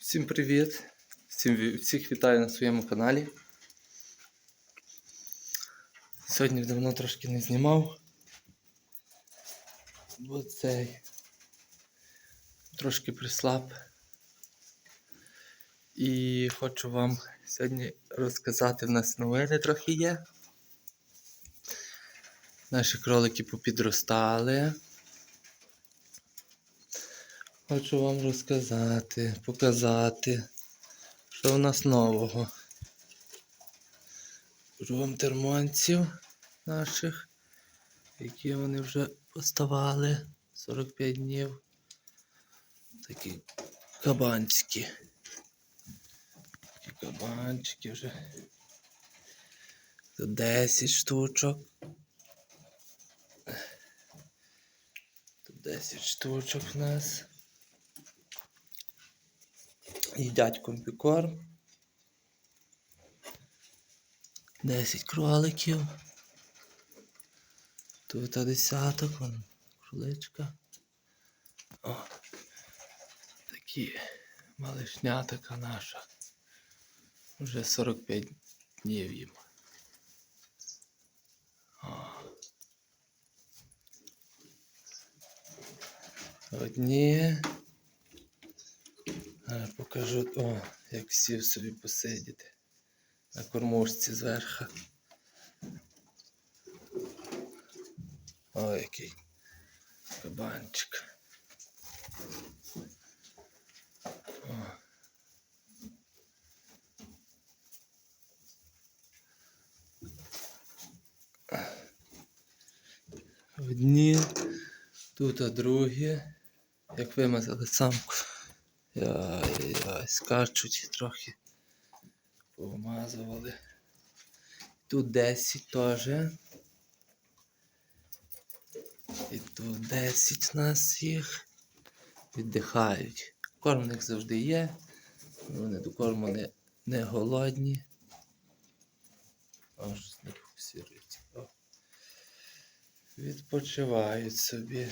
Всім привіт! Всім, всіх вітаю на своєму каналі. Сьогодні давно трошки не знімав. Бо цей трошки прислаб. І хочу вам сьогодні розказати, в нас новини трохи є. Наші кролики попідростали. Хочу вам розказати, показати, що в нас нового. Покажу вам термонців наших, які вони вже поставали 45 днів. Такі кабанчики. Такі кабанчики вже. Тут 10 штучок. Тут 10 штучок в нас. Їдять комбікорм. 10 кроликів. Тут десяток, вон кроличка. О, такі малишнятика наша. Вже 45 днів їм. О. Одні. Покажу, о, як сів собі посидіти на кормушці зверху. О, який кабанчик. О. Одні, тут а другі, як вимазали самку. Яй-яй, скачуть трохи. Помазували. Тут 10 теж. І тут 10 нас їх. Віддихають. Корм у них завжди є. Вони до корму не, не голодні. О, щось не фокусується. О. Відпочивають собі.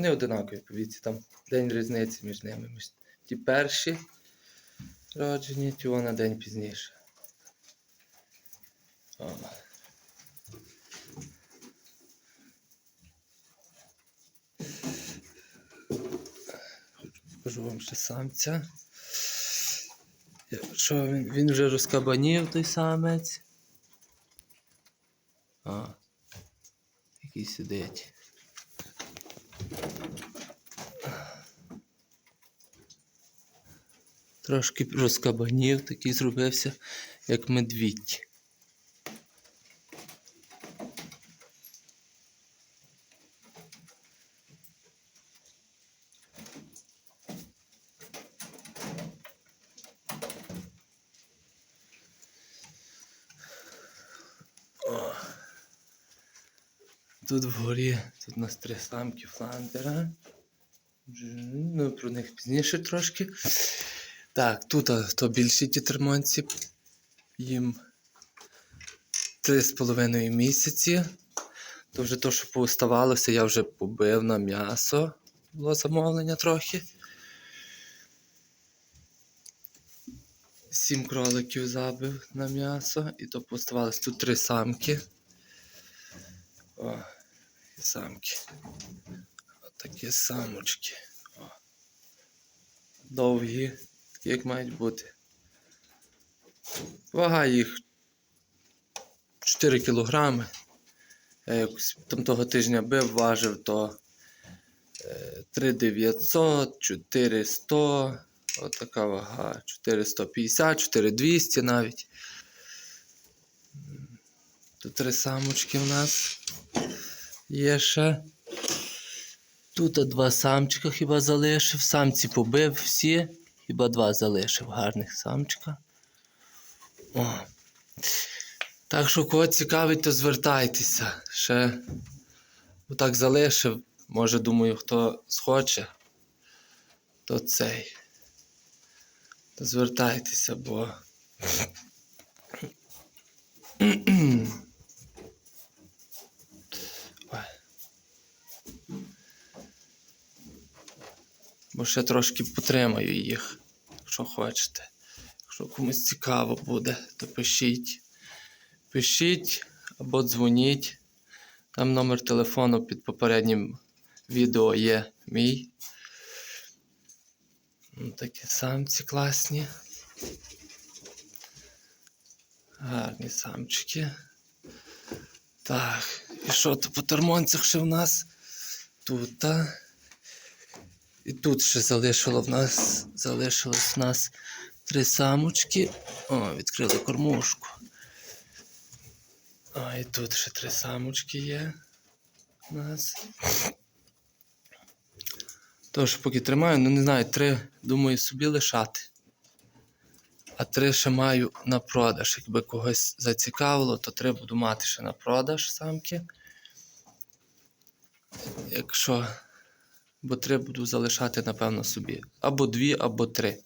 Вони одинакові по віці, там день різниці між ними. Ті перші роджені, ті на день пізніше. О. Покажу вам ще самця. Що він, він вже розкабанів той самець. А, який сидить. Трошки розкабанів, такий зробився, як медвідь. Тут вгорі, тут у нас три самки фландера. Ну, про них пізніше трошки. Так, тут то більші ті. Їм 3,5 місяці. То вже то, що пооставалося, я вже побив на м'ясо. Було замовлення трохи. Сім кроликів забив на м'ясо. І то пооставалось тут три самки. О, і самки. Отакі самочки. О. Довгі, такі як мають бути. Вага їх 4 кілограми. Я якось там того тижня бив, важив то е, 3900, 400. Отака вага. 450, 4200 навіть. Тут три самочки в нас є ще. Тут два самчика хіба залишив. Самці побив всі. Хіба два залишив гарних самчика. О. Так що кого цікавить, то звертайтеся. Ще отак залишив. Може, думаю, хто схоче, то цей. То звертайтеся, бо. Бо ще трошки потримаю їх, якщо хочете. Якщо комусь цікаво буде, то пишіть. Пишіть або дзвоніть. Там номер телефону під попереднім відео є мій. Ну, Такі самці класні. Гарні самчики. Так, і що то по термонцях ще в нас? Тут. І тут ще залишило в нас, залишилось в нас три самочки. О, відкрили кормушку. А, і тут ще три самочки є у нас. Тож, поки тримаю, ну не знаю, три, думаю, собі лишати. А три ще маю на продаж. Якби когось зацікавило, то три буду мати ще на продаж самки. Якщо. Бо три буду залишати, напевно, собі. Або дві, або три.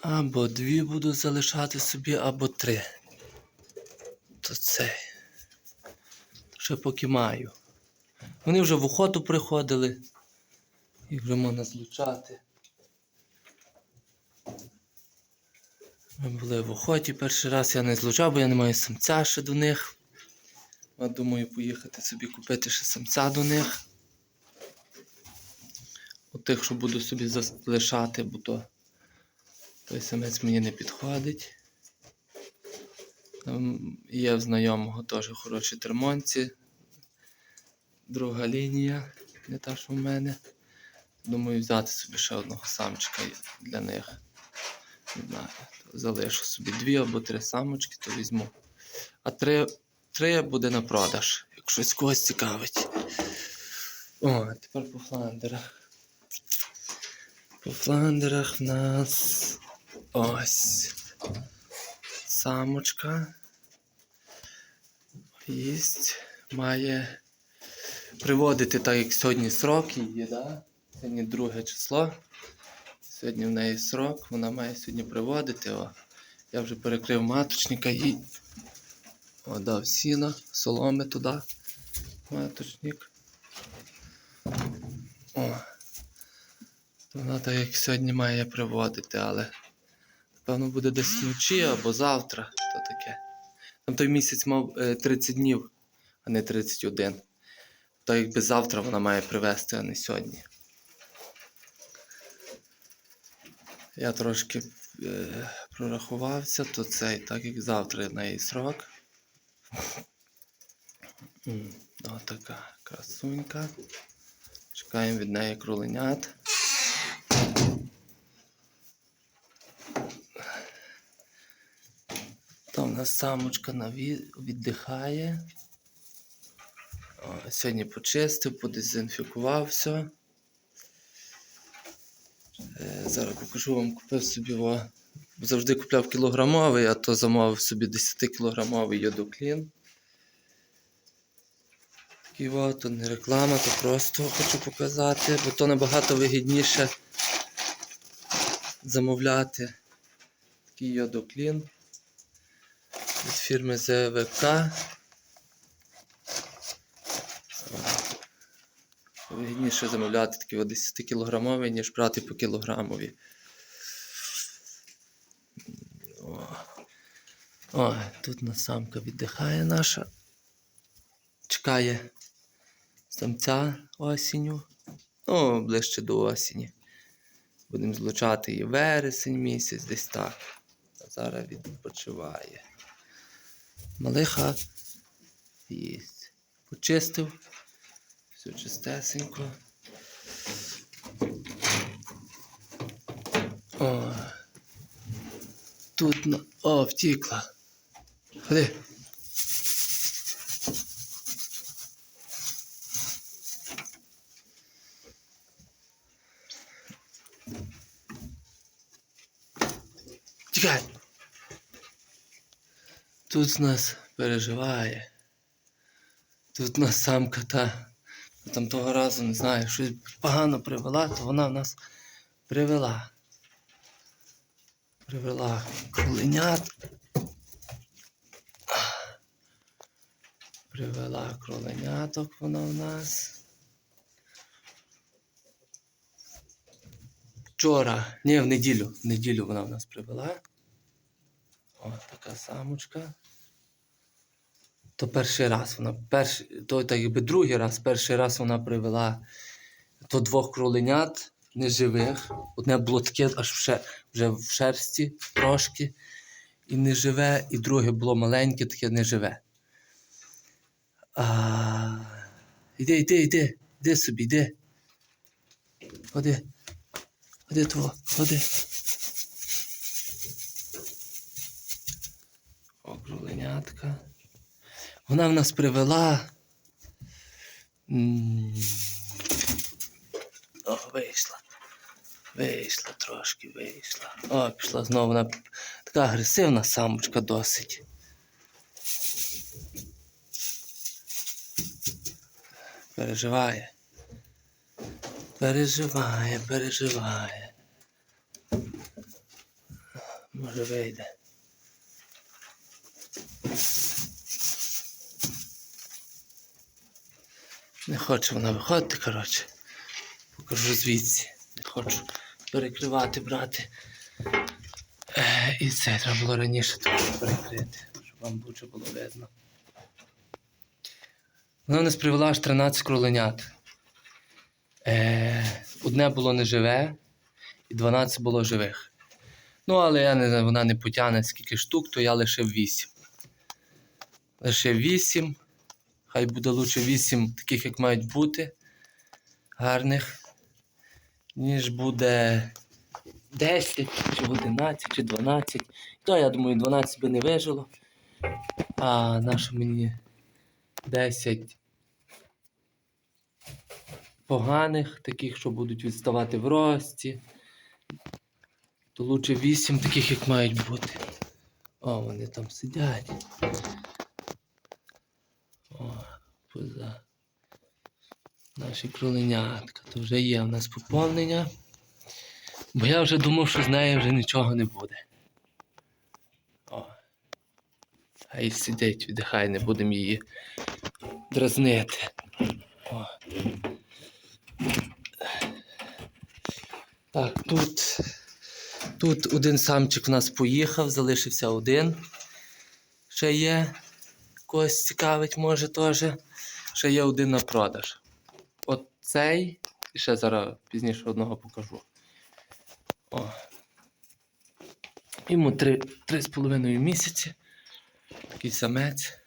Або дві буду залишати собі, або три. То цей. Ще поки маю. Вони вже в охоту приходили. Їх вже можна злучати. Ми були в охоті перший раз я не злучав, бо я не маю самця ще до них. А думаю поїхати собі купити ще самця до них. От тих, що буду собі залишати, бо то той самець мені не підходить. Є в знайомого теж хороші термонці. Друга лінія, не та, що в мене. Думаю, взяти собі ще одного самчика для них. Залишу собі дві або три самочки, то візьму. А три, три буде на продаж, якщо щось когось цікавить. О, тепер по фландерах. По фландерах в нас ось самочка. Єсть. Має приводити так, як сьогодні срок її? Сьогодні друге число. Сьогодні в неї срок, вона має сьогодні приводити. О. Я вже перекрив маточника і о, дав сіна, соломи туди. Маточник. О. Вона так як сьогодні має приводити, але напевно буде десь вночі або завтра. То таке. Там той місяць мав е, 30 днів, а не 31. То якби завтра вона має привезти, а не сьогодні. Я трошки е, прорахувався, то цей, так як завтра в неї срок. М, Отака красунька. Чекаємо від неї кроленят. Там у нас самочка наві... віддихає. О, сьогодні почистив, подезінфікував все. Е, Зараз покажу вам, купив собі. О, завжди купляв кілограмовий, а то замовив собі 10-кілограмовий йодоклін. Такий от, то не реклама, то просто хочу показати, бо то набагато вигідніше замовляти такий йодоклін від фірми ЗВК. Вигідніше замовляти такі 10 кілограмові, ніж брати по кілограмові. О, О тут на самка віддихає наша. Чекає самця осінню. Ну, ближче до осені. Будемо злучати і вересень місяць, десь так. А зараз відпочиває. Малиха їсть. Почистив. Все чистесенько. О. Тут на... О, втікла. Ходи. Тікай. Тут нас переживає. Тут нас самка та там того разу, не знаю, щось погано привела, то вона в нас привела. Привела кроленят. Привела кроленяток вона в нас. Вчора, ні, в неділю, в неділю вона в нас привела. О, така самочка. То перший раз вона, перший, то так якби другий раз, перший раз вона привела то двох кроленят неживих. Одне було таке аж в ше, вже в шерсті трошки і неживе, і друге було маленьке, таке неживе. А... Іди, іди, іди, іди собі, іди. Ходи. Ходи тво, ходи. О. Вона в нас привела. О, вийшла. Вийшла трошки, вийшла. О, пішла знову вона така агресивна самочка досить. Переживає. Переживає, переживає. Може вийде. Хоче вона виходити, коротше. Покажу звідси. Не хочу перекривати, брати. Е, і це треба було раніше трохи перекрити, щоб вам лучше було видно. Вона нас привела аж 13 кроленят. Е, одне було неживе, і 12 було живих. Ну, але я не, вона не потягне скільки штук, то я лишив 8. Лишив 8. Хай буде лучше 8 таких, як мають бути. Гарних. Ніж буде 10, чи 11, чи 12. То, я думаю, 12 би не вижило. А наше мені 10 поганих, таких, що будуть відставати в рості. То лучше 8 таких, як мають бути. О, вони там сидять. Поза. Наші кроленятка. То вже є у нас поповнення. Бо я вже думав, що з нею вже нічого не буде. О. Хай сидить, віддихай, не будемо її дразнити. О. Так, тут, тут один самчик у нас поїхав, залишився один. Ще є. Когось цікавить, може теж. Ще є один на продаж. От цей, і ще зараз пізніше одного покажу. О. Йому три, три з половиною місяці. Такий самець.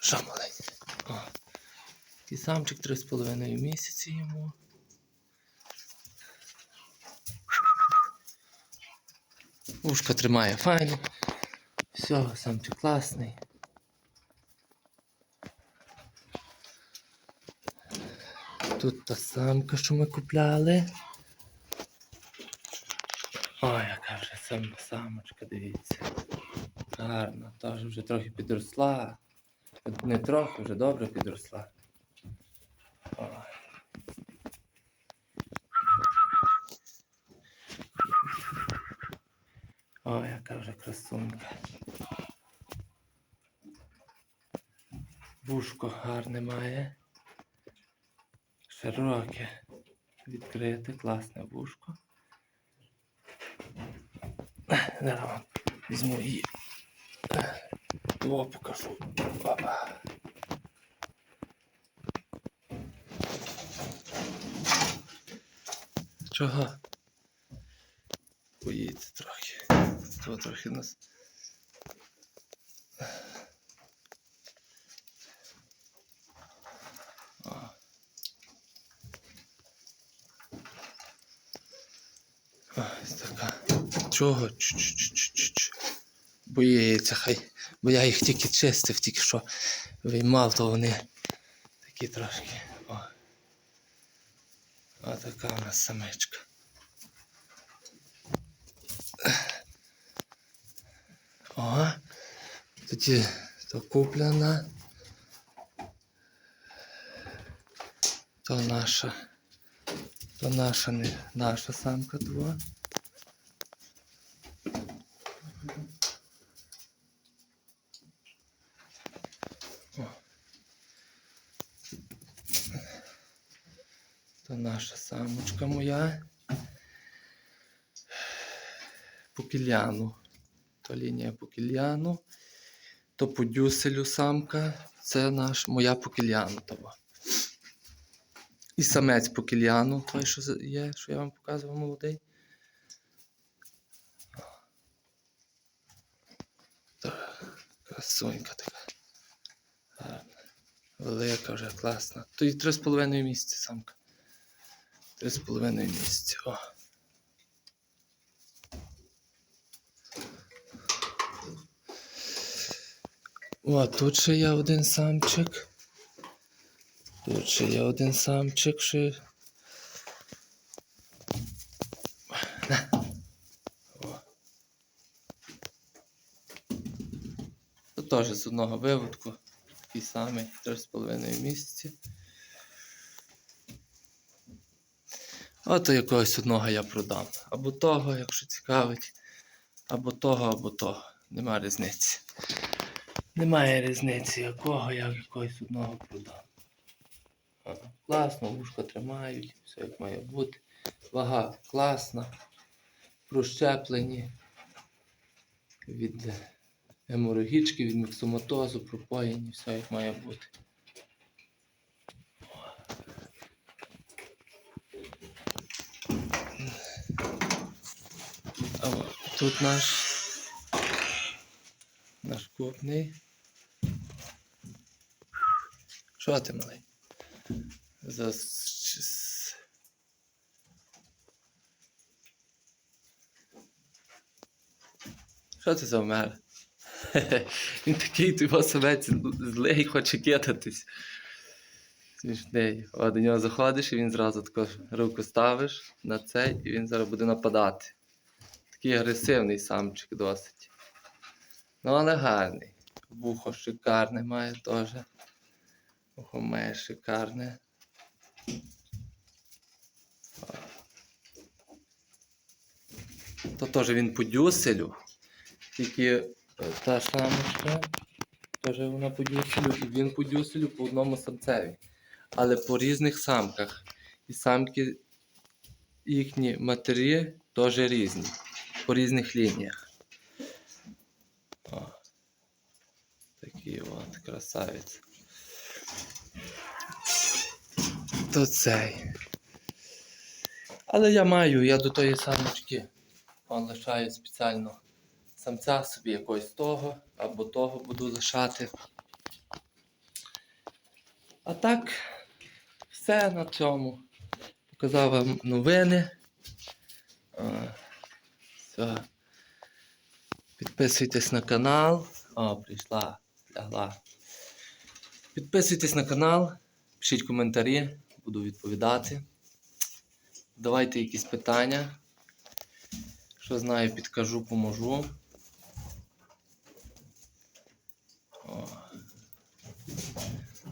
Що маленький? О. Такий самчик три з половиною місяці йому. Ушко тримає файно. Все, самчик класний. Тут та самка, що ми купляли. Ой, яка вже сам самочка, дивіться. Гарна, теж вже трохи підросла. Не трохи, вже добре підросла. Ой. Ой, яка вже красунька. Вушко гарне має. Широке, відкрите, класне вушко. Зараз візьму її. О, покажу. Чого? Боїться трохи. То трохи нас. О. Ось така. Чого? Чу-чу-чу-чу-чу. Боїться хай. Бо я їх тільки чистив, тільки що виймав, то вони такі трошки. О. Ось така у нас самичка. О, тоді то куплена. То наша. То наша не наша самка твоя. Самочка моя. По кільяну. То лінія по кільяну. То по самка. Це наш, моя по кільяну. І самець по кільяну, той, що є, що я вам показував молодий. Красунька така. Велика вже класна. То і три з половиною місяці самка. Три з половиною місяці. О. О, тут ще є один самчик. Тут ще є один самчик, ще. Тут теж з одного виводку. Такий самий, три з половиною місяці. Ото якогось одного я продам. Або того, якщо цікавить, або того, або того. Нема різниці. Немає різниці, якого я якогось одного продам. Класно, вушка тримають, все як має бути. Вага класна. Прощеплені від геморагічки, від міксоматозу, пропоєні, все як має бути. А тут наш наш купний. Що ти малий? За... Що ти за мер? Він такий його самець злий хоче кидатись. Смішний. О, до нього заходиш і він зразу таку руку ставиш на цей, і він зараз буде нападати. Такий агресивний самчик досить. Ну, але гарний. Вухо шикарне має теж. Вухо має шикарне. То теж він по дюселю. Тільки е, та самочка, теж вона по дюселю, і він по дюселю по одному самцеві. Але по різних самках. І самки їхні матері теж різні. По різних лініях. О. Такий от красавець. То цей. Але я маю, я до тої самочки он лишаю спеціально самця собі якогось того або того буду лишати. А так, все на цьому. Показав вам новини. Підписуйтесь на канал. О, прийшла, лягла. Підписуйтесь на канал, пишіть коментарі, буду відповідати. Давайте якісь питання. Що знаю, підкажу, поможу. О.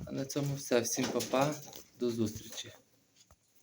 А на цьому все. Всім па-па. До зустрічі.